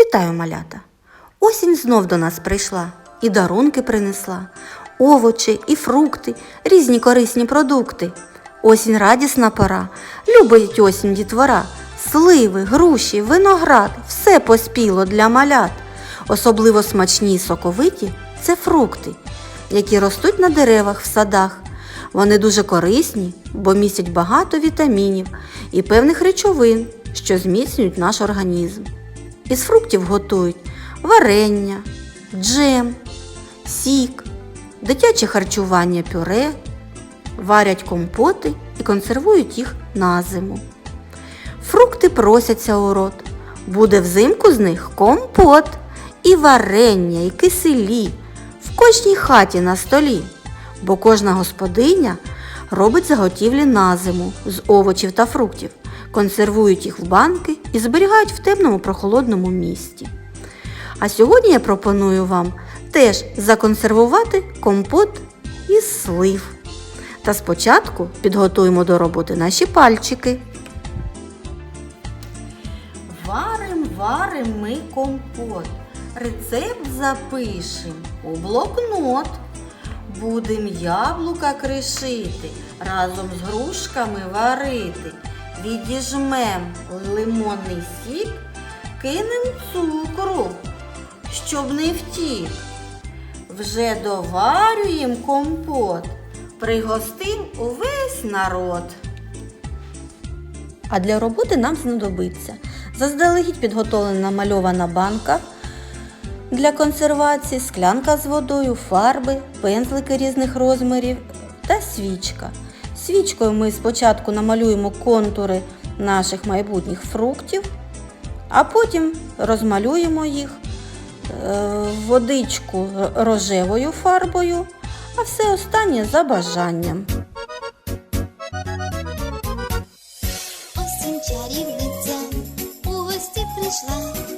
Вітаю, малята! Осінь знов до нас прийшла і дарунки принесла, овочі і фрукти, різні корисні продукти. Осінь радісна пора, любить осінь дітвора, сливи, груші, виноград, все поспіло для малят. Особливо смачні й соковиті це фрукти, які ростуть на деревах в садах. Вони дуже корисні, бо містять багато вітамінів і певних речовин, що зміцнюють наш організм. Із фруктів готують варення, джем, сік, дитяче харчування пюре, варять компоти і консервують їх на зиму. Фрукти просяться у рот. Буде взимку з них компот, і варення, і киселі в кожній хаті на столі, бо кожна господиня робить заготівлі на зиму з овочів та фруктів, консервують їх в банки і зберігають в темному прохолодному місті. А сьогодні я пропоную вам теж законсервувати компот із слив. Та спочатку підготуємо до роботи наші пальчики. Варим, варим ми компот. Рецепт запишем у блокнот. Будем яблука кришити, разом з грушками варити. Відіжмем лимонний сік, кинем цукру, щоб не втік. Вже доварюєм компот, пригостим увесь народ. А для роботи нам знадобиться заздалегідь підготовлена намальована банка для консервації, склянка з водою, фарби, пензлики різних розмірів та свічка. Свічкою ми спочатку намалюємо контури наших майбутніх фруктів, а потім розмалюємо їх е, водичку рожевою фарбою, а все останнє за бажанням. Осінь чарівниця у гості прийшла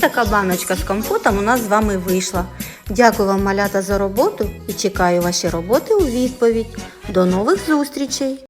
така баночка з компотом у нас з вами вийшла. Дякую вам, малята, за роботу і чекаю ваші роботи у відповідь. До нових зустрічей!